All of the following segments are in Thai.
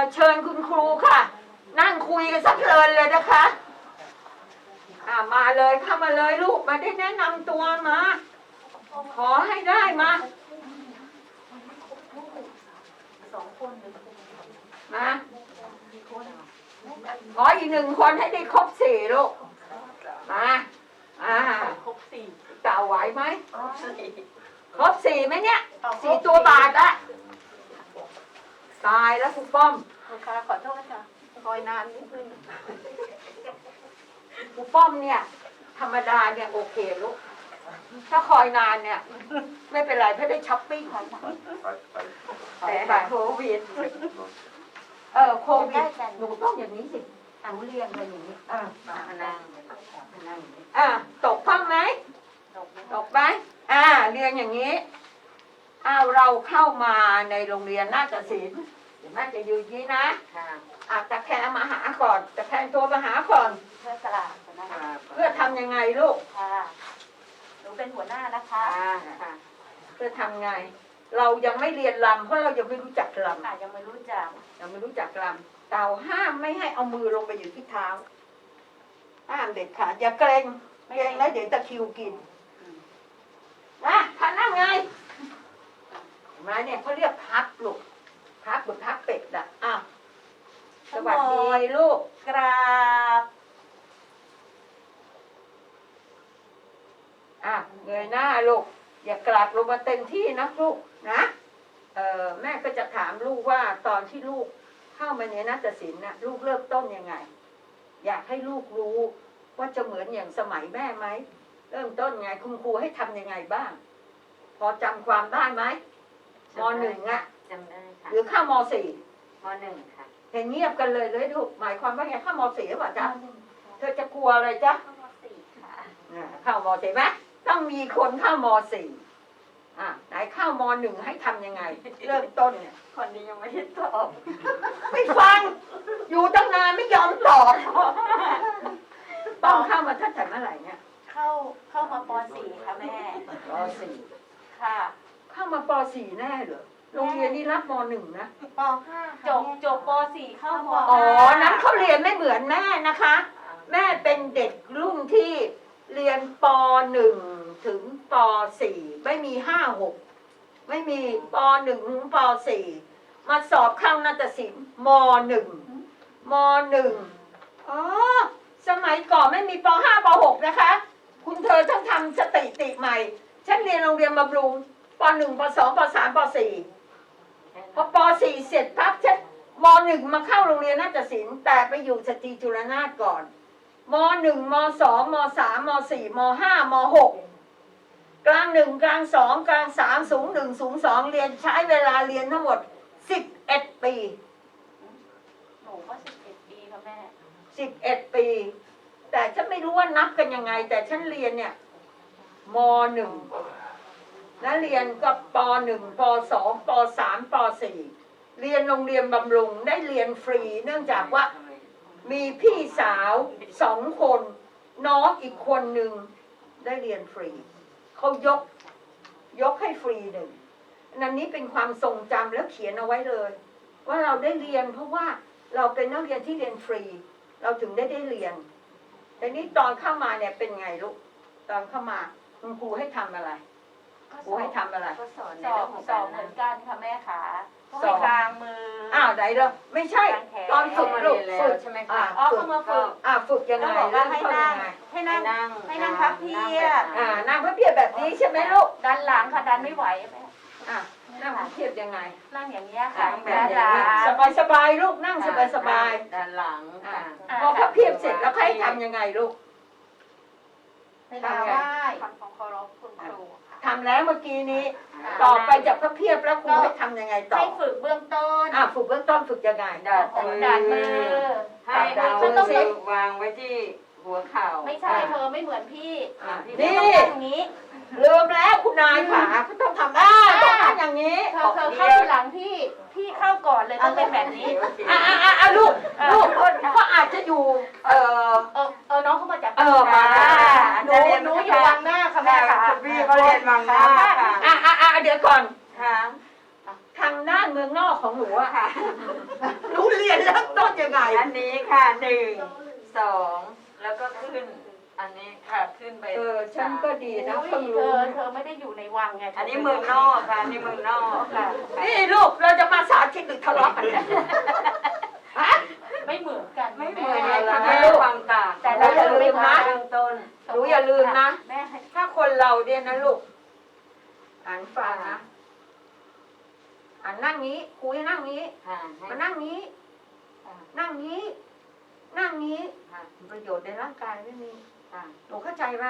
อเชิญคุณครูค่ะ นั่งคุยกันสักเพลินเลยนะคะอ่ามาเลยเข้ามาเลยลูกมาได้แนะนำตัวมา ขอให้ได้มาสองคนหรือมาขออีกหนึ่งคนให้ได้ครบสี่ลูกมาอ่าครบสี่เต่าไหวไหมสี่ครบสี่ไหมเนี่ยสี่ตัวบาทอะ ตายแล้วคุณป้อมลูกค้าขอโทษค่ะคอยนานนิดนึงคุณป้อมเนี่ย ธรรมดาเนี่ยโอเคลูก ถ้าคอยนานเนี่ย ไม่เป็นไรเพื่อได้ช้อปปิ้งแต่แบบโควิด เออโควิดหนูต้องอย่างนี้สิหนูเรียนอะไรอย่างนี้อ่ามานั่งอ่าตกพ้องไหมตกไหมตกไหมอ่าเรียนอย่างนี้อ้าวเราเข้ามาในโรงเรียนนาฏศิลป์ เดี๋ยวแม่จะยืนอยางนี้นะค่ะอะตะแคงมาหาก่อนตะแคงตัวมาหาก่อนเพื่อสลากนะคะเพื่อทำยังไงลูกค่ะหนูเป็นหัวหน้านะคะค่ะเพื่อทำไง เรายังไม่เรียนลำเพราะเรายังไม่รู้จักลค่ะยังไม่รู้จักำยังไม่รู้จักลำเต่าห้ามไม่ให้เอามือลงไปอยู่ที่เท้าห้ามเด็ดขาดอย่าเกรงเกรงแล้วเดี๋ยวตะคริวกินนะท่านนั่งไงเห็นไหมาเนี่ยเขาเรียกพักลูก พักหรือพักเป็ดอะอ้าวสวัสดีลูกกราบอะเงยหน้าลูกอย่ากลัดลงมาเต็มที่นะลูกนะเออแม่ก็จะถามลูกว่าตอนที่ลูกเข้ามาในนัตศิลป์น่ะ ลูกเริ่มต้นยังไง อยากให้ลูกรู้ว่าจะเหมือนอย่างสมัยแม่ไหมเริ่มต้นไงคุณครูให้ทำยังไงบ้าง พอจำความได้ไหมมหนึ่งอะ จำได้ค่ะหรือเข้ามสี่มหนึ่งค่ะเห็นเงียบกันเลยเลยลูกหมายความว่าไงเข้ามสี่หรือเปล่าจ๊ะเธอจะกลัวอะไรจ๊ะมสี่ค่ะอ่าเข้ามสี่ไหมต้องมีคนเข้ามสี่อะไหนเข้ามหนึ่งให้ทำยังไง เริ่มต้นเนี่ยคนนี้ยังไม่ได้ตอบไม่ฟัง อยู่ตั้งนานไม่ยอมตอบต้องเข้ามาตั้งแต่เมื่อไหร่เนี่ยเข้าเข้ามาปสี่ค่ะแม่ปสี่ค่ะ เข้ามาปสี่แน่เหรอ โรงเรียนนี้รับมหนึ่งนะปห้าจบจบปสี่เข้ามอ๋อ นั้นเขาเรียนไม่เหมือนแม่นะคะ แม่เป็นเด็กรุ่นที่เรียนปหนึ่งถึงปสี่ไม่มีห้าหกไม่มีปหนึ่งถึงปสี่มาสอบเข้านาฏศิลป์มหนึ่งมหนึ่งอ๋อ สมัยก่อนไม่มีปห้าปหกนะคะ คุณเธอต้องทำสติติใหม่ ฉันเรียนโรงเรียนบำรุงปหนึ่งปสองปสามปสี่ พอปสี่เสร็จปั๊บฉันมหนึ่งมาเข้าโรงเรียนนาฏศิลป์แต่ไปอยู่สตรีจุฬนาถก่อนมหนึ่งมสองมสามมสี่มห้ามหกกลางหนึ่งกลางสองกลางสามสูงหนึ่งสูงสองเรียนใช้เวลาเรียนทั้งหมดสิบเอ็ดปีหนูก็สิบเอ็ดปีค่ะแม่สิบเอ็ดปี แต่ฉันไม่รู้ว่านับกันยังไง แต่ฉันเรียนเนี่ยมหนึ่ง แล้วเรียนก็ปหนึ่งปสองปสามปสี่เรียนโรงเรียนบำรุงได้เรียนฟรี เนื่องจากว่ามีพี่สาวสองคน น้องอีกคนหนึ่งได้เรียนฟรี เขายกยกให้ฟรีหนึ่งอันนี้เป็นความทรงจำแล้วเขียนเอาไว้เลย ว่าเราได้เรียนเพราะว่าเราเป็นนักเรียนที่เรียนฟรี เราถึงได้ได้เรียนแต่นี้ตอนเข้ามาเนี่ยเป็นไงลูกตอนเข้ามาคุณครูให้ทำอะไร ครูให้ทำอะไร ก็สอนสอบสอบเหมือนกันค่ะแม่ขาสอบ กลางมืออ อ้าวไหนเราไม่ใช่ ตอนฝึกลูกฝึกใช่ไหมอ่าคะอ๋อฝึเข้ากมาฝึก อ่าฝึกยังไงก็บอกว่าให้เริ่มต้นั่งยังไงให้นั่งนั่ง ให้นั่งพับเพียบ อ่านั่งพระเพียบแบบนี้ใช่ไหมลูกดันหลังค่ะดันไม่ไหวแม่อ่านั่งพระเพียบยังไงนั่งอย่างเงี้ยค่ะนั่งแบบด้านหลังสบายสบายๆลูกนั่งสบายสบายด้านหลังๆอ่าค่ะพอพระเพียบเสร็จแล้วให้ทำยังไงลูกให้ทำได้ทำของเคารพคุณครูค่ะ ทำแล้วเมื่อกี้นี้อ่าต่อไปจากพระเพียบแล้วครูให้ทำยังไงต่อให้ฝึกเบื้องต้นอ่าฝึกเบื้องต้นฝึกยังไงดัดของมือดันมือให้ดัดเอามือมือวางไว้ที่ หัวเข่าไม่ใช่เธอไม่เหมือนพี่อ่าพี่นี่ ต้องนั่งอย่างนี้ลืมแล้วคุณนายขาก็ต้องทำได้ต้องทำอย่างนี้เธอเธอเข้าทีหลังพี่พี่เข้าก่อนเลยต้องเป็นแบบนี้อ่าอ่าอ่าอ่าลูกลูกก็อาจจะอยู่ เอ่อ เออเออน้องเข้ามาจากเออมาหนูหนูอยู่วังหน้าค่ะแม่ค่ะคุณพี่เขาเรียนวังหน้าค่ะอ่าอ่าอ่าเดี๋ยวก่อนค่ะทางด้านเมืองนอกของหนูอะค่ะหนูยังไงอันนี้ค่ะหนึ่งสอง แล้วก็ขึ้น อันนี้ค่ะขึ้นไปเออฉันก็ดีนะอุ้ยเพิ่งเธรู้อเธอไม่ได้อยู่ในวังไงอันนี้เมืองนอกค่ะอันนี้เมืองนอกค่ะนี่ลูกเราจะมาสาธิตหรือทะเลาะกันเนี่ยฮะไม่เหมือนกันไม่เหมือนแม่เลยค่ะแม่แม่ความต่างแต่เราอย่าลืมนะเบื้องต้นหนูอย่าลืมนะ แม่ให้ถ้าคนเราเนี่ยนะลูกอ่านฟังนะอ่านนั่งนี้คุยนั่งนี้ค่ะมานั่งนี้ค่ะนั่งนี้ นั่งนี้ค่ะประโยชน์ในร่างกายไม่มีค่ะหนูเข้าใจไหม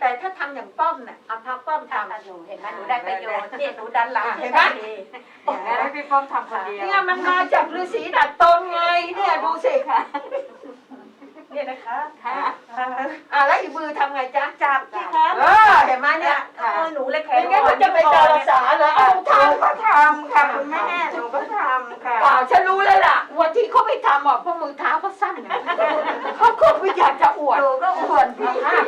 แต่ถ้าทำอย่างป้อมเนี่ยเอาพาป้อมทำทำหนูเห็นไหมหนูได้ประโยชน์เนี่ยหนูดันหลังอะเห็เห็นนไหไหมมอย่างนั้นให้พี่ป้อมทำคนเดียวเนี่ยมันมาจากฤาษีดัดตนไงเนี่ยดูสิค่ะ เนี่ยนะคะค่ะอะแล้วอีกมือทำไงจ๊ะจับสิคะเออเห็นไหมเนี่ยเออหนูเลยแขไม่นงั้นมันจะไปดาราศาสตร์เหรอเอาหทำนูก็ทำค่ะคุณแม่หนูก็ทำค่ะ เปล่าฉันรู้เลยล่ะวันที่เขาไม่ทำอะเพราะมือเท้าเขาสั้นไงเขาคงไม่อยากจะอวดหนูก็อวดพี่อะ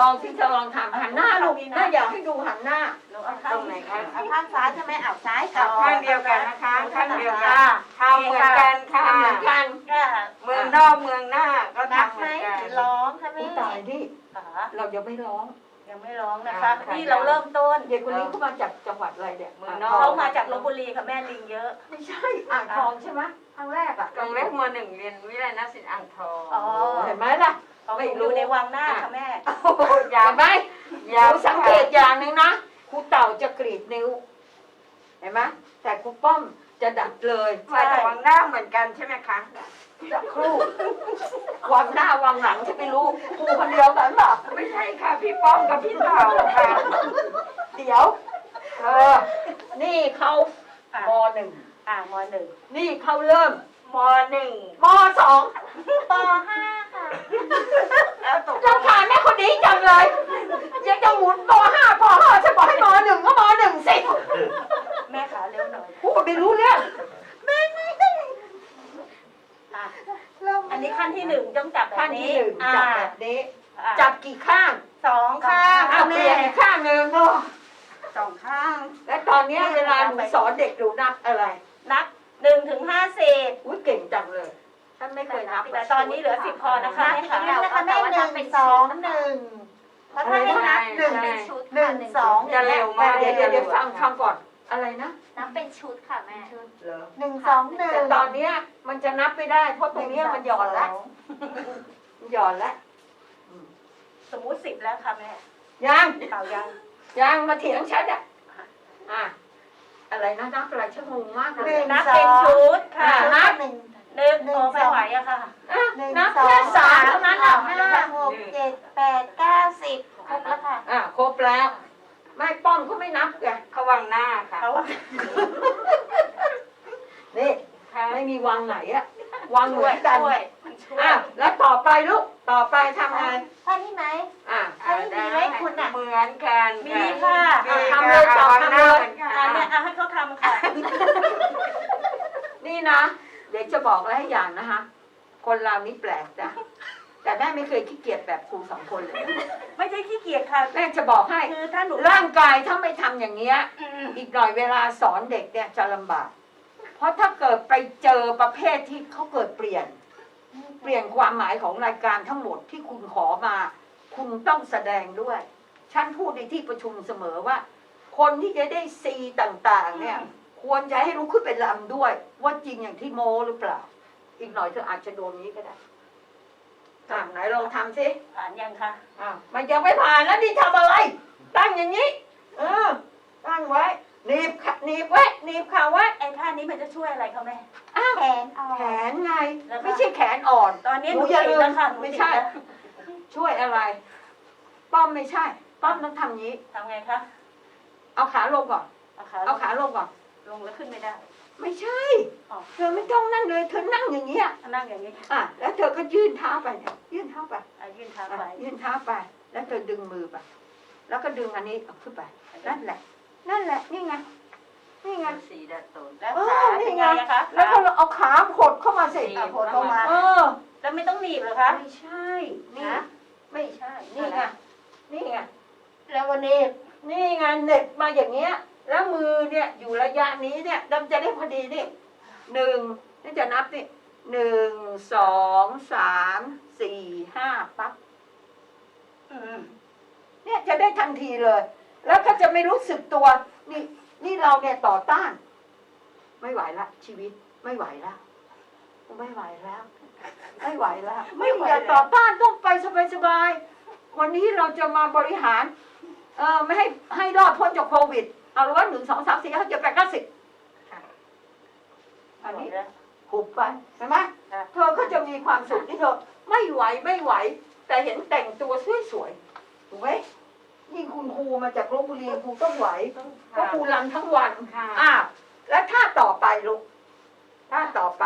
ลองที่จะลองทำหันหน้าลูกน่าอยากให้ดูหันหน้าหนู เอาข้าตงรงไหนคะเอาข้างซ้ายใช่ไหมเอาซ้ายกับข้างเดียวกันนะคะข้างเดียวกันทำเหมือนกันค่ะทำเหมือนกันค่ะเมืองนอกเมืองหน้าก็นับทำเหไหมมือนกันร้องใช่ไหมอุ้ยตายดิค่ะเรายังไม่ร้องยังไม่ร้องนะคะนี่เราเริ่มต้นเด็กคนนี้เขามาจากจังหวัดอะไรเนี่ยเมืองนอกเขามาจากลบบุรีค่ะแม่ลิงเยอะ ไม่ใช่อ่างทองใช่ไหมครั้งแรกอะตรงเลขมหนึ่งเรียนวิทยาลัยนักศิลป์อ่างทองอ๋อเห็นไหมล่ะเขาอยู่ในวังหน้าค่ะแม่โอ้โหยาเห็วนไหมยาวหนูสังเกตอย่างหนึ่งนะ ครูเต่าจะกรีดนิ้ว เห็นไหมแต่ครูป้อมจะดัดเลยมาจากวังหน้าเหมือนกันใช่ไหมคะจะครูวางหน้าวางหลังจะไม่รู้ครูคนเดียวกันเปล่าไม่ใช่ค่ะ พี่ป้อมกับพี่เต่าค่ะ เดี๋ยวเออนี่เขาอะมหนึ่งอ่ามหนึ่งนี่เขาเริ่ม มหนึ่งมสองปห้าค่ะแล้วตกลเรางทานแม่คนนี้จังเลย ยังจะหมุนปห้าปห้าจะบอกให้มหนึ่งก็มหนึ่งสิแม่ขาเร็วหน่อยพูดไม่รู้เรื่องอะอันนี้ขั้นที่หนึ่งต้องจับแบบขั้นที่นี้หนึ่งอ่าจับแบบนี้ อะจับกี่ข้างสองข้างอะเปลี่ยนอีกข้างหนึ่งสองข้าง และตอนเนี้ยเวลาหนูสอนเด็กหนูนับอะไร นับ หนึ่งถึงห้าสิบอุ้ยเก่งจังเลยท่านไม่เคยนับแต่ตอนนี้เหลือสิบพอนะคะแม่ขานับนะคะแม่หนึ่งสองหนึ่งแล้วถ้าให้นับหนึ่งใช่หนึ่งสองจะเร็วมากเดี๋ยวเดี๋ยวเดี๋ยวฟังฟังก่อนอะไรนะนับเป็นชุดค่ะแม่เหรอหนึ่งสองหนึ่งแต่ตอนเนี้ยมันจะนับไม่ได้เพราะตรงเนี้ยมันหย่อนละมันหย่อนละสมมุติสิบแล้วค่ะแม่ยังเต่ายังยังมาเถียงฉันอะอะ อะไรนะนับอะไรชั่วโมงมากเลยนับเป็นชุดค่ะอะนับหนึ่งหนึ่งโอ้ไม่ไหวอะค่ะอะหนึ่งนับสองแค่สามเท่านั้นอะห้าหกเจ็ดแปดเก้าสิบครบแล้วค่ะอะครบแล้ว ไม่ป้อมเขาไม่นับไงเขาวังหน้าค่ะเขาว่านี่ค่ะไม่มีวางไหนอะวางเหช่มืวอยนกันช่วยมันช่วยอะแล้วต่อไปลูกต่อไปทำไงท่านี้ไหมอะอันนี้มีไหมคุณอะเหมือนกันมีค่ะมีทำเลยต่อวังหน้าทำเลยเหมือ นกันอะเนี่ยเอาให้เขาทำค่ะ นี่นะ เดี๋ยวจะบอกอะไรให้อย่างนะคะ คนเรานี่แปลกนะแต่แม่ไม่เคยขี้เกียจแบบครูสองคนเลย ไม่ใช่ขี้เกียจค่ะ แม่จะบอกให้ คือถ้าหนูร่างกายถ้าไม่ทำอย่างเงี้ย อืมอีกหน่อยเวลาสอนเด็กเนี่ยจะลำบาก เพราะถ้าเกิดไปเจอประเภทที่เขาเกิดเปลี่ยน เปลี่ยนความหมายของรายการทั้งหมดที่คุณขอมา คุณต้องแสดงด้วย ฉันพูดในที่ประชุมเสมอว่า คนที่จะได้ซีต่างๆ เนี่ย ควรจะให้รู้ขึ้นเป็นลำด้วย ว่าจริงอย่างที่โมหรือเปล่า อีกหน่อยเธออาจจะโดนนี้ก็ได้อะไหนลองทำสิผ่านยังค่ะอะมันยังไม่ผ่านแล้วนี่ทำอะไร ตั้งอย่างนี้ เออ ตั้งไว้หนีบขาหนีบไว้หนีบขาไว้ไอ้ท่านี้มันจะช่วยอะไรคะแม่อ้าวแขนออกแขนไง แล้วก็ ไม่ใช่แขนอ่อนตอนนี้หหนูนูอย่าติดลืมแล้วค่ะหนูไม่ติดใช่ แล้วช่วยอะไร ป้อมไม่ใช่ ป้อมต้องทำอย่างนี้ ทำไงคะ เอาขาลงก่อน เอาขาเอาขาลงก่อน ลงแล้วขึ้นไม่ได้ ไม่ใช่ อ๋อ เธอไม่ต้องนั่งเลย เธอนั่งอย่างนี้ย นั่งอย่างนี้อะ แล้วเธอก็ยื่นเท้าไปเนี่ยยื่นเท้าไปอะยื่นเท้าอะไปยื่นเท้าไป แล้วเธอดึงมือไป แล้วก็ดึงอันนี้เอาขึ้นไป นั่นแหละ นั่นแหละ นี่ไง นี่ไง สีดัดตนแล้วเออขานี่เป็นไงไงอะคะแล้วก็เอาขาหดเข้ามาสิหนีบเอาโผล่เข้ามา เออ แล้วไม่ต้องหนีบเหรอคะ ไม่ใช่ นี่นะไม่ใช่ นี่ไง นี่ไง แล้ววันนี้ นี่ไงเหน็บมาอย่างเงี้ย แล้วมือเนี่ยอยู่ระยะนี้เนี่ยดำจะได้พอดีนี่หนึ่งนี่จะนับนี่หนึ่งสองสามสี่ห้าปั๊บเนี่ยจะได้ทันทีเลย แล้วก็จะไม่รู้สึกตัว นี่ นี่เราเนี่ยต่อต้าน ไม่ไหวละ ชีวิตไม่ไหวละไม่ไหวแล้ว ไม่ไหวแล้ว ไม่อย่าต่อต้านต้องไปสบายๆวันนี้เราจะมาบริหาร เออไม่ให้ให้รอดพ้นจากโควิด เอาละว่าหนึ่งสองสามสี่ห้าหกเจ็ดแปดเก้าสิบอันนี้หุบไปเห็นไหมเธอก็จะมีความสุขที่เธอไม่ไหวไม่ไหว แต่เห็นแต่งตัวสวยๆถูกไหมยิ่งคุณครูมาจากลบบุรีครูต้องไหวเพราะครูรันทั้งวันค่ะอ่าแล้วท่าต่อไปลูกท่าต่อไป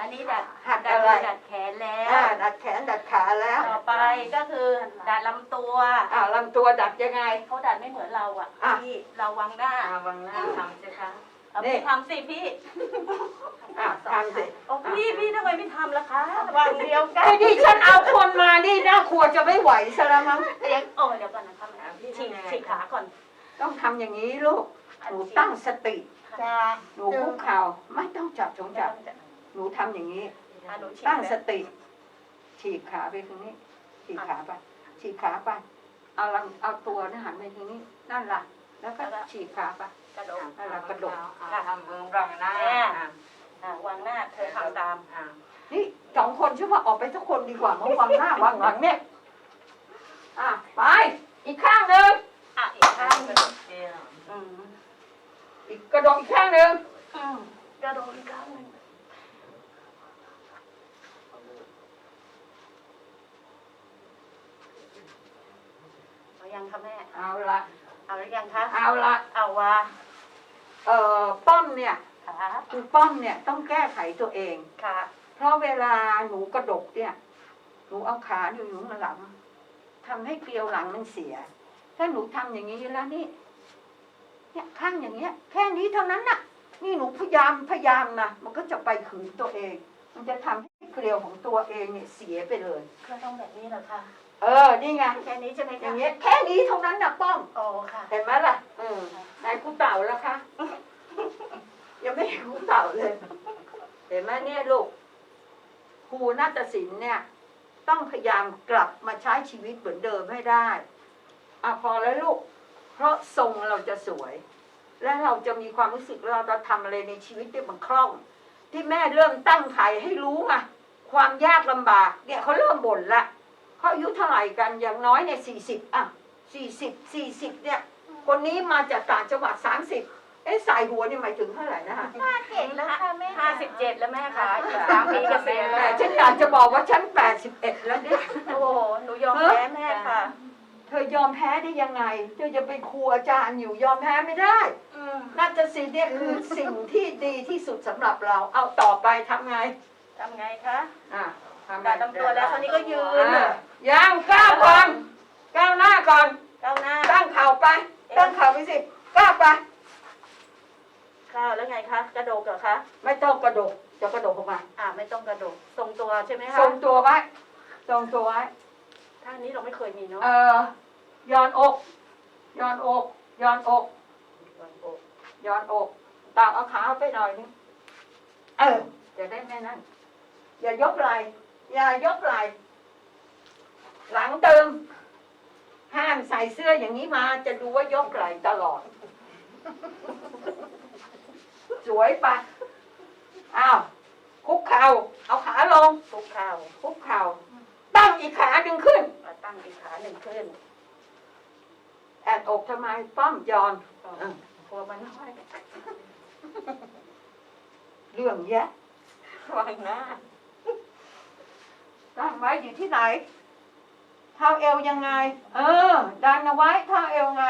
อันนี้ดัดหัดดัดอะไรมือดัดแขนแล้อ่าว ดัดแขนดัดขาแล้วต่อไปก็คือดัดลำตัว อ่าลำตัวดัดยังไง เขาดัดไม่เหมือนเราอะอะ พี่เราวางหน้าอ่าวังหน้าทำสิคะ เอานี่ พี่ทำสิพี่อ่าทำสิโอ้พี่พี่ทำไมไม่ทำล่ะคะวางเดียวกันไอ้นี่ฉันเอาคนมานี่น่ากลัวจะไม่ไหวซะแล้วมั้ง เดี๋ยวโอ้เดี๋ยวก่อนนะคะฉีกฉีกขาก่อนต้องทำอย่างนี้ลูกหนูตั้งสติจะหนูคุกเข่าไม่ต้องจับจงจับ หนูทำอย่างนี้ อะหนูฉีกตั้งสแล้วติ ฉีกขาไปทางนี้ ฉีกขาไป ฉีกขาไป เอาลำเอาตัวนะหันไปทางนี้ นั่นล่ะ แล้วก็ฉีกขาไป กระโดดนั่นล่ะกระดก อ่าทำมือวังหน้าแม่อ่าอะวางหน้าเธอทำตามอ่านี่สองคนชื่อว่าออกไปสักคนดีกว่าเมื่อวางหน้าวางหลังเนี่ย อะไป อีกข้างหนึ่งอะอีกข้างหนึ่งเกี่ยวอืมอีกกระดกอีกข้างหนึ่งอืมกระโดดอีกข้างหนึ่งเอา ยังคะแม่ เอาละเอาหรือยังคะเอาละเอาวะเอ่อป้อมเนี่ยค่ะคือป้อมเนี่ยต้องแก้ไขตัวเอง ค่ะ เพราะเวลาหนูกระดกเนี่ย หนูเอาขาอยู่อยู่ข้างหลังทำให้เกลียวหลังมันเสีย ถ้าหนูทำอย่างนี้แล้วนี่ เนี่ยข้างอย่างเงี้ย แค่นี้เท่านั้นน่ะ นี่หนูพยายามพยายามนะมันก็จะไปขืนตัวเอง มันจะทำให้เกลียวของตัวเองเนี่ยเสียไปเลย ก็ต้องแบบนี้เหรอคะ เออ นี่ไง แค่นี้ใช่ไหมอคะย่างเงี้ยแค่นี้เท่านั้นนะป้อม โอ้ค่ะ เห็นไหมล่ะเออไหนายครูเต่าแล้วคะยังไม่เห็นครูเต่าเลย เห็นไหมเนี่ยลูกครูนาฏศิลป์เนี่ย ต้องพยายามกลับมาใช้ชีวิตเหมือนเดิมให้ได้อะพอแล้วลูก เพราะทรงเราจะสวย และเราจะมีความรู้สึกว่าเราจะทำอะไรในชีวิตที่มันคล่อง ที่แม่เริ่มตั้งไข่ให้รู้ไงความยากลำบาก เนี่ยเขาเริ่มบ่นละ เขาอายุเท่าไหร่กันอย่างน้อยเนี่ยสี่สิบอะสี่สิบสี่สิบเนี่ย คนนี้มาจากต่างจังหวัดสามสิบเอ๊ะสายหัวนี่หมายถึงเท่าไหร่นะคะเห็นแล้วค่ะแม่ห้าสิบเจ็ดแล้วแม่ค่ะอีกสามปีเกษียณแต่แล้วฉันอยากจะบอกว่าฉันแปดสิบเอ็ดแล้วเนี่ยโอ้โหหนูยอมแพ้แม่ค่ะ เธอยอมแพ้ได้ยังไง เธอจะเป็นครูอาจารย์อยู่ยอมแพ้ไม่ได้อืมนาฏศิลป์เนี่ยคือสิ่งที่ดีที่สุดสำหรับเราเอาต่อไปทำไงทำไงคะอะทำ ไงดัดลำตัวแล้วคราวนี้ก็ยืนอะย่างก้าวก่อนก้าวหน้าก่อน ก้าวหน้าตั้งเข่าไป ตั้งเข่าไปสิก้าวไป ก้าวแล้วไงคะ กระโดดเหรอคะไม่ต้องกระโดดจะกระโดดออกมาอ่าไม่ต้องกระโดดทรงตัวใช่ไหมคะทรงตัวไว้ทรงตัวไว้ ท่านี้เราไม่เคยมีเนาะเอ่อย่อนอกย่อนอกย่อนอก ย้อนอกตามเอาขาไปหน่อยนึงเออจะได้แม่นั่นอย่ายกไหล่ อย่ายกไหล่หลังตึงห้ามใส่เสื้ออย่างนี้มา จะดูว่ายกไหล่ตลอด สวยปะอ้าวคุกเข่าเอาขาลงคุกเข่าคุกเข่าตั้งอีกขาดึงขึ้นอะตั้งอีกขาหนึ่งขึ้นแอนอกทำไมป้อมยอนอะกลัวมันน้อยเรื่องแยะวางหน้า ตั้งไว้อยู่ที่ไหน เท้าเอวยังไง เออ ดันเอาไว้เท้าเอวไง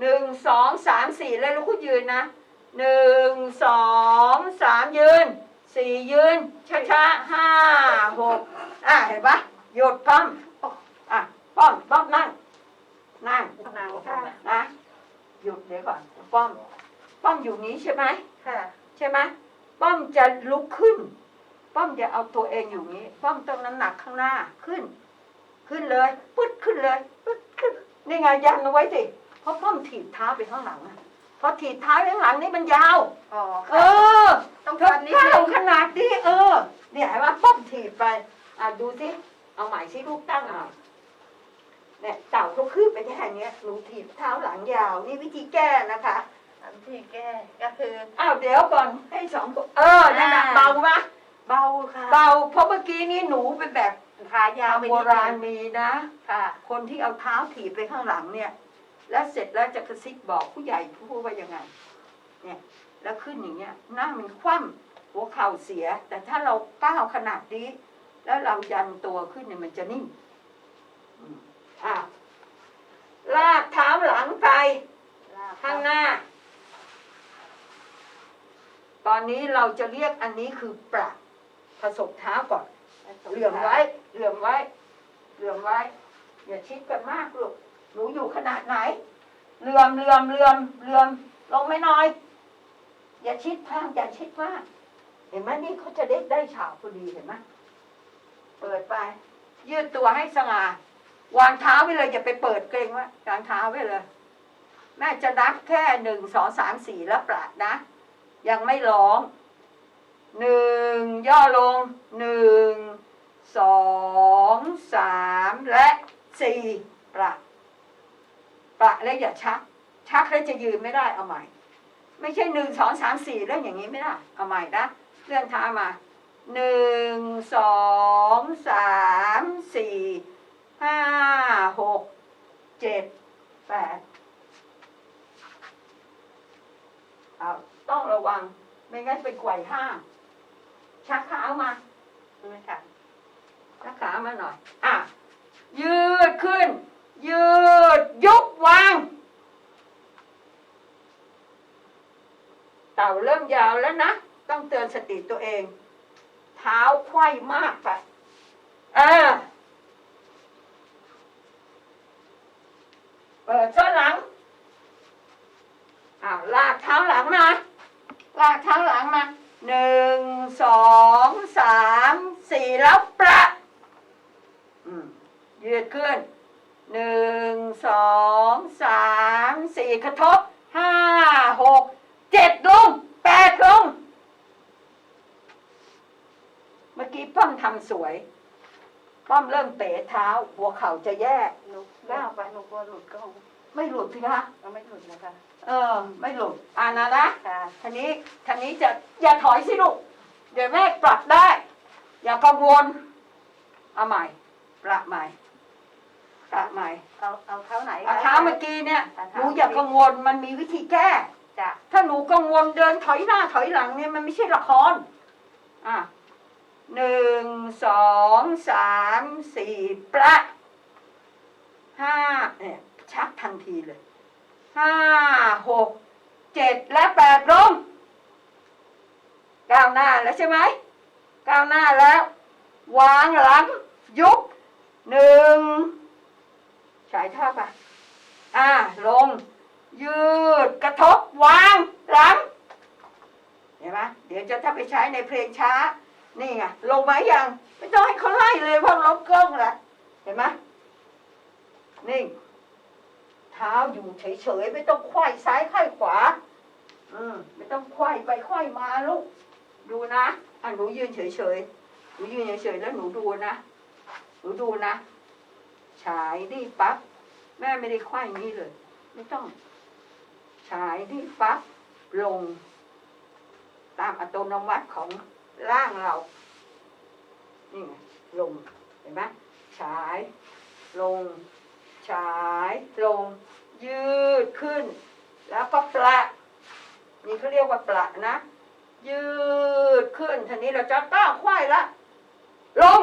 หนึ่งสองสามสี่แล้วลูกคุณยืนนะหนึ่งสองสามยืนสี่ยืนช้าช้าๆห้าหกอะเห็นปะหยุดป้อมอะป้อมป้อมนั่งนั่งนางค่ะนะหยุดเดี๋ยวก่อนป้อม ป้อมอยู่นี้ใช่ไหมค่ะ ใช่ไหมป้อมจะลุกขึ้น ป้อมจะเอาตัวเองอยู่นี้ ป้อมต้องน้ำหนักข้างหน้าขึ้น ขึ้นเลยปึ๊ดขึ้นเลยปึ๊ดขึ้นนี่ไงยันเอาไว้สิเพราะป้อมถีบเท้าไปข้างหลังอะพอถีบเท้าไปข้างหลังนี่มันยาวอ๋อเอค่ะอต้องเธอการนิดก้านึวงขนาดนี้เออ เนี่ยเห็นว่าป้อมถีบไป อะดูสิเอาใหม่สิลูกตั้งใหม่เนี่ยเต่าเขาขึ้นไปแค่เนี้ยหนูถีบเท้าหลังยาว นี่วิธีแก้นะคะอันที่แก้ก็คืออ้าวเดี๋ยวก่อนให้สองคนเออนั่นน่ะอ่าเบาปะ เบาค่ะเบาเพราะเมื่อกี้นี่หนูเป็นแบบขายาวไปโบนิดราณนึงมีนะ ค่ะ คนที่เอาเท้าถีบไปข้างหลังเนี่ย แล้วเสร็จแล้วจะกระซิบบอกผู้ใหญ่พูดว่ายังไง เนี่ย แล้วขึ้นอย่างเงี้ยหน้ามันคว่ำหัวเข่าเสีย แต่ถ้าเราก้าวขนาดนี้ แล้วเรายันตัวขึ้นเนี่ยมันจะนิ่งอืมอะลากเท้าหลังไปข้างหน้า ตอนนี้เราจะเรียกอันนี้คือปรับ ผสมเท้าก่อน เหลื่อมไว้ เหลื่อมไว้ เหลื่อมไว้ อย่าชิดกันมากลูกหนูอยู่ขนาดไหน เหลื่อมเหลื่อมเหลื่อมเหลื่อมลงไม่น้อย อย่าชิดข้างอย่าชิดมาก เห็นไหมนี่เขาจะได้ได้ฉากพอดีเห็นไหมเปิดไป ยืดตัวให้สง่าวางเท้าไว้เลยอย่าไปเปิดเกรงไว่าวางเท้าไว้เลยแม่จะนับแค่หนึ่งสองสามสี่แล้วปราดนะ ยังไม่ร้อง หนึ่งย่อลงหนึ่งสองสามและสี่ประประแล้วอย่าชัก ชักแล้วจะยืนไม่ได้เอาใหม่ ไม่ใช่หนึ่งสองสามสี่เรื่องอย่างนี้ไม่ได้เอาใหม่นะเลื่อนเท้ามาหนึ่งสองสามสี่ห้าหกเจ็ดแปดเอาต้องระวัง ไม่งั้นเป็นไขว่ห้าง ชักขามาใช่ไหมคะชักขามาหน่อย อะ ยืดขึ้น ยืด ยุบวาง เต่าเริ่มยาวแล้วนะ ต้องเตือนสติตัวเอง เท้าไขว้มากไปอ่าเปิดส้นหลังอ่าลากเท้าหลังมาลากเท้าหลังมา หนึ่งสองสามสี่แล้วประอืมยืดขึ้นหนึ่งสองสามสี่กระทบห้าหกเจ็ดลงแปดลงเมื่อกี้ป้อมทำสวย ป้อมเริ่มเป๋เท้า หัวเข่าจะแย่หนูก้าวไปหนูกลัวหลุดก็คงไม่หลุดสิคะก็ไม่หลุดนะคะ เออ ไม่หลุดอ่านะนะค่ะทีนี้ทีนี้จะอย่าถอยสิลูกเดี๋ยวแม่ปรับได้ อย่ากังวลเอาใหม่ ปรับใหม่ปรับใหม่เอาเอาเท้าไหนเอาคะเท้าเมื่อกี้เนี่ยเอาหเท้านูอย่ากังวลมันมีวิธีแก้จ้ะถ้าหนูกังวลเดินถอยหน้าถอยหลังเนี่ยมันไม่ใช่ละครอะหนึ่งสองสามสี่ประห้าเนี่ยชักทันทีเลย ห้าหกเจ็ดและแปดลงก้าวหน้าแล้วใช่ไหมก้าวหน้าแล้ว วางหลัง ยุบหนึ่งฉายท่าไปอ่าลง ยืดกระทบ วางหลังเห็นไหมเดี๋ยวจะถ้าไปใช้ในเพลงช้า นี่ไงลงมายังไม่ต้องให้เขาไล่เลยเพราะลบกล้องแล้วเห็นไหมนิ่ง เท้าอยู่เฉยๆไม่ต้องไขว้ซ้ายไขว้ขวา อืมไม่ต้องไขว้ไปไขว้มาลูก ดูนะอะหนูยืนเฉยๆหนูยืนเฉยๆแล้วหนูดูนะหนูดูนะฉายนี่ปั๊บแม่ไม่ได้ไขว้อย่างนี้เลย ไม่ต้องฉายนี่ปั๊บลง ตามอัตโนมัติของร่างเรา นี่ไงลงเห็นไหมฉายลง ฉายลงยืดขึ้น แล้วก็ปละนี่เขาเรียกว่าปละนะ ยืดขึ้นทีนี้เราจะก้าวควายละ ลง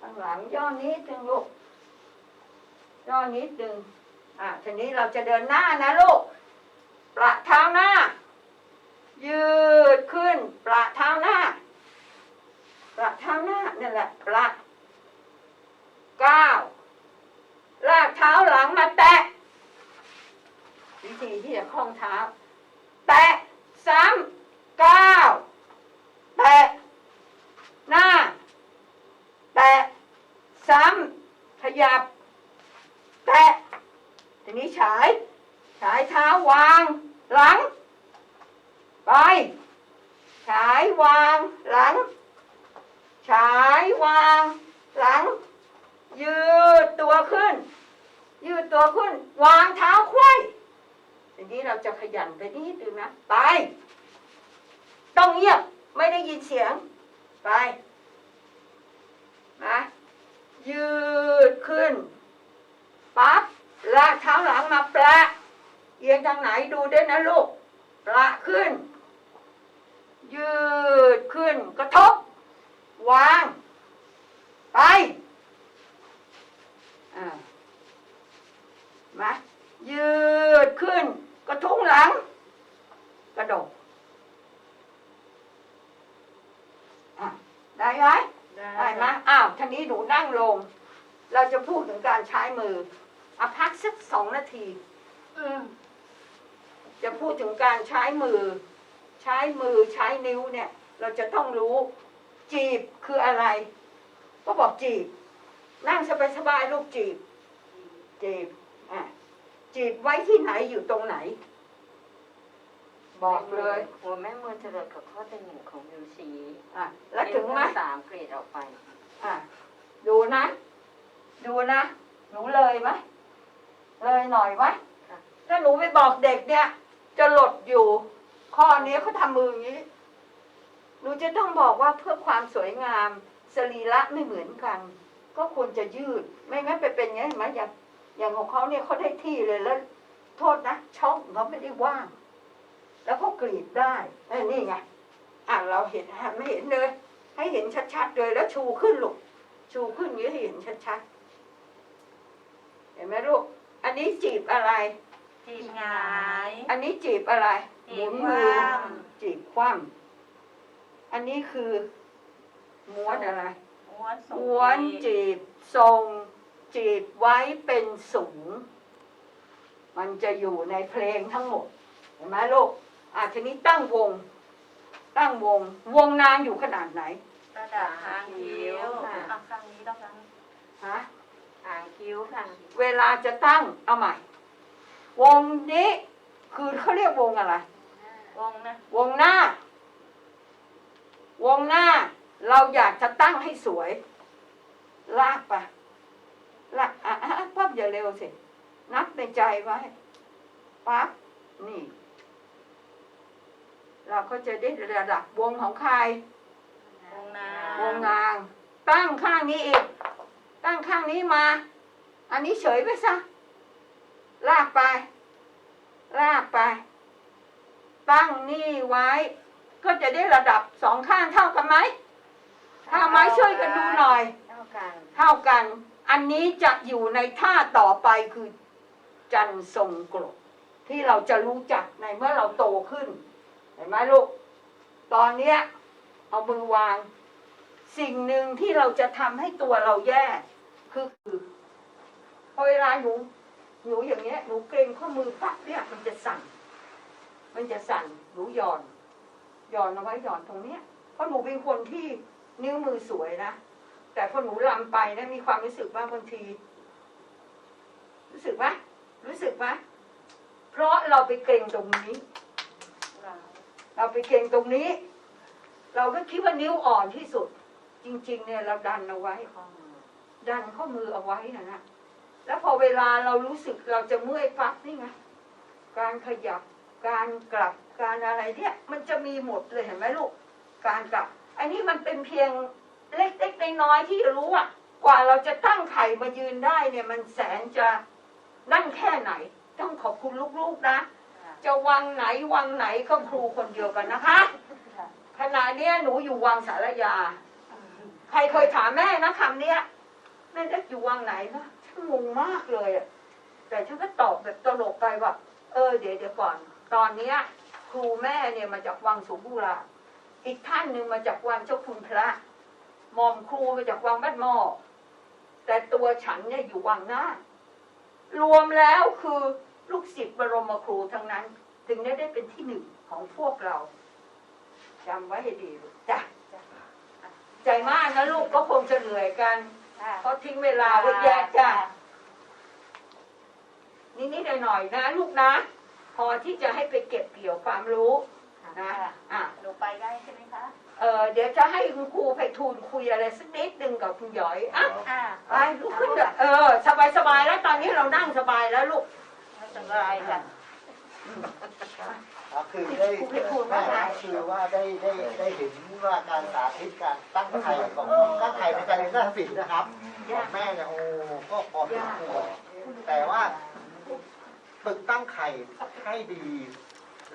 ข้างหลังย่อนิดนึงลูกย่อนิดนึงอะทีนี้เราจะเดินหน้านะลูกประเท้าหน้า ยืดขึ้น ประเท้าหน้า ประเท้าหน้านั่นแหละประ ก้าวลากเท้าหลังมาแตะ วิธีที่จะคล้องเท้า แตะซ้ำก้าวแตะหน้า แตะซ้ำขยับ แตะทีนี้ฉาย ฉายเท้าวางหลัง ไป ฉายวางหลัง ฉายวางหลัง ยืดตัวขึ้น ยืดตัวขึ้น วางเท้าควยทีนี้เราจะขยันไปนิดนึงนะ ไป ต้องเงียบไม่ได้ยินเสียง ไปนะยืดขึ้นปั๊บลากเท้าหลังมาแปะเอียงทางไหนดูด้วยนะลูกประขึ้น ยืดขึ้นกระทบ วาง ไป มายืดขึ้น กระทุ้งหลัง กระดกอะได้ไหมได้ไหมอ้าวทีนี้หนูนั่งลง เราจะพูดถึงการใช้มืออะพักสักสองนาทีจะพูดถึงการใช้มือ ใช้มือใช้นิ้วเนี่ย เราจะต้องรู้ จีบคืออะไร ก็บอกจีบ นั่งสบายๆลูกจีบ จีบอะจีบไว้ที่ไหนอยู่ตรงไหน บอกเลยหัวแม่มือจะหลดกับข้อที่หนึ่งของมิวซีอะแล้วถึงไหมสามกรีดออกไป อะดูนะ ดูนะหนูเลยไหมเลยหน่อยไหมค่ะถ้าหนูไปบอกเด็กเนี่ย จะหลดอยู่ ข้อนี้เขาทำมืออย่างนี้ หนูจะต้องบอกว่าเพื่อความสวยงามสรีระไม่เหมือนกัน ก็ควรจะยืด ไม่งั้นไปเป็นอย่างนี้เห็นไหมอย่างอย่างของเขาเนี่ยเขาได้ที่เลยแล้ว โทษนะช่องเขาไม่ได้ว่าง แล้วก็กรีดได้ไอ้นี่ไงอะเราเห็นไม่เห็นเลย ให้เห็นชัดๆเลยแล้วชูขึ้นลูกชูขึ้นอย่างนี้ให้เห็นชัดๆเห็นไหมลูกอันนี้จีบอะไร จีบหงาย อันนี้จีบอะไรจีบหมุนมือคว่ำจีบคว่ำอันนี้คือม้วนอะไร ม้วนสูงม้วนจีบทรงจีบไว้เป็นสูง มันจะอยู่ในเพลงทั้งหมด เห็นไหมลูกอะทีนี้ตั้งวง ตั้งวง วงนางอยู่ขนาดไหน ระดับหางคิ้วค่ะ อะข้างนี้ต้องข้างนี้ฮะ หางคิ้วค่ะ เวลาจะตั้งเอาใหม่ วงนี้คือเขาเรียกวงอะไร วงนะ วงหน้า วงหน้า เราอยากจะตั้งให้สวย ลากไปลากอะอะปั๊บอย่าเร็วสิ นับในใจไว้ปั๊บนี่ เราก็จะได้ระดับวงของใคร วงนาวงนาง ตั้งข้างนี้อีก ตั้งข้างนี้มา อันนี้เฉยไปซะ ลากไป ลากไป ตั้งนี่ไว้ ก็จะได้ระดับสองข้างเท่ากันไหม ถ้าไหมช่วยกันดูหน่อย เท่ากันเท่ากัน อันนี้จะอยู่ในท่าต่อไปคือจันทรงกรดที่เราจะรู้จักในเมื่อเราโตขึ้น เห็นไหมลูก ตอนเนี้ย เอามือวาง สิ่งหนึ่งที่เราจะทำให้ตัวเราแย่ คือคือพอเวลาหนูหนูอย่างเงี้ยหนูเกรงข้อมือปั๊บเนี่ยมันจะสั่น มันจะสั่นหนูหย่อนหย่อนเอาไว้หย่อนตรงเนี้ยเพราะหนูเป็นคนที่ นิ้วมือสวยนะ แต่พอหนูลำไปนะมีความรู้สึกว่าบางที รู้สึกไหมรู้สึกไหมเพราะเราไปเกรงตรงนี้ เราไปเกรงตรงนี้ เราก็คิดว่านิ้วอ่อนที่สุด จริง ๆ เนี่ยเราดันเอาไว้ ดันข้อมือเอาไว้นะนะแล้วพอเวลาเรารู้สึกเราจะเมื่อยปั๊บนี่ไงการขยับการกลับการอะไรเนี่ย มันจะมีหมดเลยเห็นไหมลูก การกลับ อันนี้มันเป็นเพียงเล็กๆน้อยๆที่รู้ว่ากว่าเราจะตั้งไข่มายืนได้เนี่ย มันแสนจะนั่นแค่ไหน ต้องขอบคุณลูกๆนะ จะวังไหนวังไหนก็ครูคนเดียวกันนะคะขณะเนี้ยหนูอยู่วังสารยา ใครเคยถามแม่นะคำเนี้ยแม่เล็กอยู่วังไหนนะฉันงงมากเลยอะแต่ฉันก็ตอบแบบตลกไปว่าเออเดี๋ยวเดี๋ยวก่อน ตอนเนี้ยครูแม่เนี่ยมาจากวังสุบุรา อีกท่านหนึ่งมาจากวังเจ้าคุณพระหมอมครูมาจากวังบ้านหม้อแต่ตัวฉันเนี่ยอยู่วังหน้ารวมแล้วคือลูกศิษย์บรมครูทั้งนั้น ถึงได้ได้เป็นที่หนึ่งของพวกเราจำไว้ให้ดีลูกจ้ะใจมากนะลูกก็คงจะเหนื่อยกันเพราะทิ้งเวลาไว้แยกจ้ะนิดๆหน่อยๆนะ ลูกนะ พอที่จะให้ไปเก็บเกี่ยวความรู้ นะอะหนูไปได้ใช่ไหมดี๋ยวจะให้คุณครูไพฑูรย์คุยอะไรสักนิดหนึ่งกับคุณหยอยอะอ่าไปลุกขึ้นเถอะเออ สบายสบายๆแล้วตอนนี้เรานั่งสบายแล้วลูกไม่สบายค่ะ ครับคือได้แม่ครับคือว่าได้ได้ได้เห็นว่าการสาธิตการตั้งไข่ของตั้งไข่ในการเรียนนาฏศิลป์นะครับของแม่เนี่ยโอ้ก็พอสมควรแต่ว่าฝึกตั้งไข่ให้ดี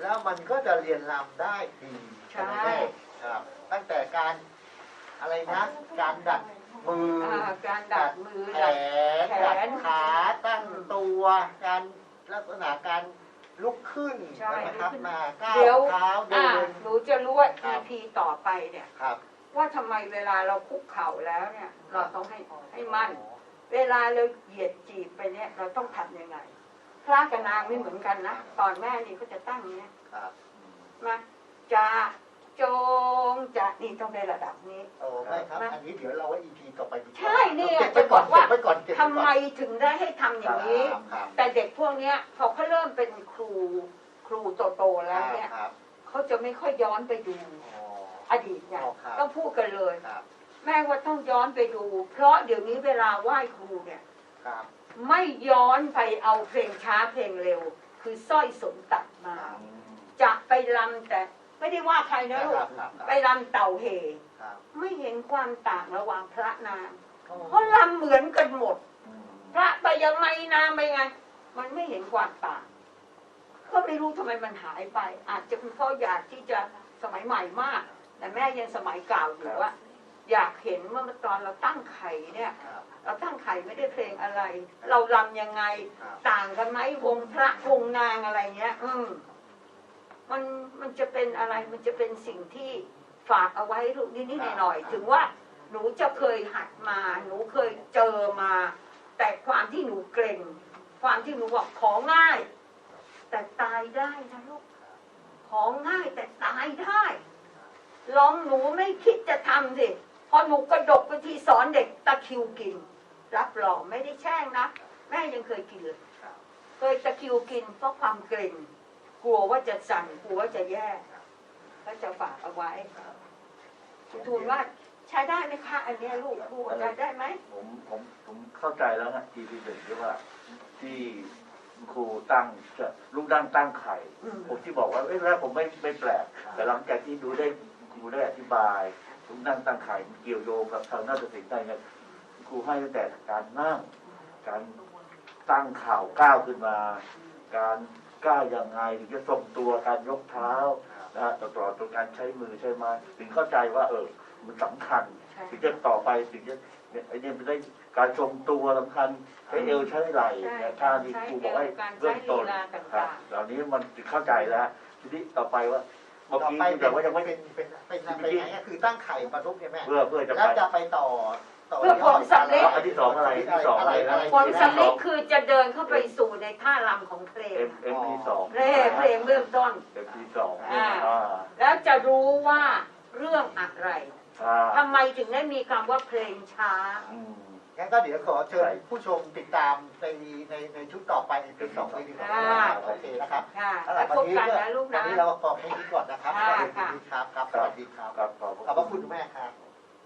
แล้วมันก็จะเรียนรำได้ดีใช่ไหมแม่ครับตั้งแต่การอะไรนะ การดัดมืออ่าการดัดมือแขดัดนดัดขาตั้งตัว การลักษณะการลุกขึ้นใช่นะครับมาก้าวเดี๋ยวเท้าเดิอ่านหนูจะรู้ว่าครับ EP ต่อไปเนี่ยครับว่าทำไมเวลาเราคุกเข่าแล้วเนี่ย เราต้องให้ให้มั่น เวลาเราเหยียดจีบไปเนี่ย เราต้องทำยังไง พระกับนางไม่เหมือนกันนะตอนแม่นี่ก็จะตั้งอย่างเนี้ยครับมาจะจงจะนี่ต้องในระดับนี้โอ้ไม่ครับอันนี้เดี๋ยวเราไว้ EP ต่อไปดีกว่าใช่เนี่ยเก็บไว้ก่อนจะบอกว่าเก็บไว้ก่อนเก็บทำไว้ไมก่อนถึงได้ให้ทำอย่างนี้ครับครับแต่เด็กพวกเนี้ยพอเขาเริ่มเป็นครูครูโตๆแล้วเนี่ยครับเขาจะไม่ค่อยย้อนไปดูอ๋ออดีตเนี่ยอ๋อครับต้องพูดกันเลยครับแม่ว่าต้องย้อนไปดู เพราะเดี๋ยวนี้เวลาไหว้ครูเนี่ยครับ ไม่ย้อนไปเอาเพลงช้าเพลงเร็ว คือสร้อยสมตัดมา จะไปลำแต่ ไม่ได้ว่าใครนะลูกครับครับไปลำเต่าเหครับไม่เห็นความต่างระหว่างพระนางโอ้เพราะลำเหมือนกันหมด พระไปยังไงนางไปยังไง มันไม่เห็นความต่าง ก็ไม่รู้ทำไมมันหายไป อาจจะเป็นเพราะอยากที่จะสมัยใหม่มาก แต่แม่ยังสมัยเก่าอยู่ว่า อยากเห็นเมื่อตอนเราตั้งไข่เนี่ยครับเราตั้งไข่ไม่ได้เพลงอะไร เราลำยังไงครับต่างกันไหมวงพระวงนางอะไรเงี้ย อืมมันมันจะเป็นอะไรมันจะเป็นสิ่งที่ฝากเอาไว้ลูกนิดๆหน่อยๆถึงว่าหนูจะเคยหัดมา หนูเคยเจอมา แต่ความที่หนูเกรงความที่หนูบอกของง่าย แต่ตายได้นะลูกของง่ายแต่ตายได้ลองหนูไม่คิดจะทำสิ พอหนูกระดกไปทีสอนเด็กตะคริวกิน รับรองไม่ได้แช่งนะ แม่ยังเคยกินเลยเคยตะคริวกินเพราะความเกรงกลัวว่าจะสั่นกลัวว่าจะแย่ก็จะฝากเอาไว้ทูลว่าใช้ได้ไหมคะอันเนี้ยลูกดูใช้ได้ไหมผมผมผมเข้าใจแล้วนะทีที่หนึ่งที่ว่าที่ครูตั้งจะลูกดั้งตั้งไข่อืมผมที่บอกว่าเอ้ยแรกผมไม่ไม่แปลก แต่หลังจากที่ดูได้ครูได้อธิบาย ลูกดั้งตั้งไข่มันเกี่ยวโยงกับทางนาฏศิลป์ได้เนี่ยครูให้ตั้งแต่การนั่ง การตั้งเข่าก้าวขึ้นมา การก้าวยังไงถึงจะทรงตัวการยกเท้านะฮะต่อตัวการใช้มือใช้ไม้ถึงเข้าใจว่า เออ มันสำคัญใช่ถึงจะต่อไปถึงจะเนี่ยไอ้เนี่ยมันได้การทรงตัวสำคัญใช้เอวใช้ไหล่ใช่เนี่ยท่าที่ครูบอกให้การใช้เบื้องต้นลีลาต่างๆครับเหล่านี้มันเข้าใจแล้วทีนี้ต่อไปว่าเมื่อ ต่อกี้ไปแต่ว่ายังไม่เป็นเป็นเป็นเป็นไงก็คือตั้งไข่ประทุกเนี่ยแม่เพื่อเพื่อจะแล้วไปจะไปต่อต่อเพื่อผลสำเร็จอันที่สองอะไรที่สองอะไรนะผลสำเร็จคือจะเดินเข้าไปสู่ในท่ารำของเพลงเอ็มเอ็มพีสองเพลงเพลงเบื้องต้นเอ็มพีสองอ่าอ่าแล้วจะรู้ว่าเรื่องอะไรอ่าทำไมถึงได้มีคำว่าเพลงช้าอืม งั้นก็เดี๋ยวขอเชิญผู้ชมติดตามในในในชุดต่อไปเป็นสองเลยดีกว่าอ่าโอเคนะครับค่ะเอาแล้ล่ะววันพบนี้กันก็นะลูกวันนะนี้เราพอแค่นี้ก่อนนะครับค่ะขอบคุณครับครับสวัสดีครับครับขอบขอบพระคุณแม่ครับ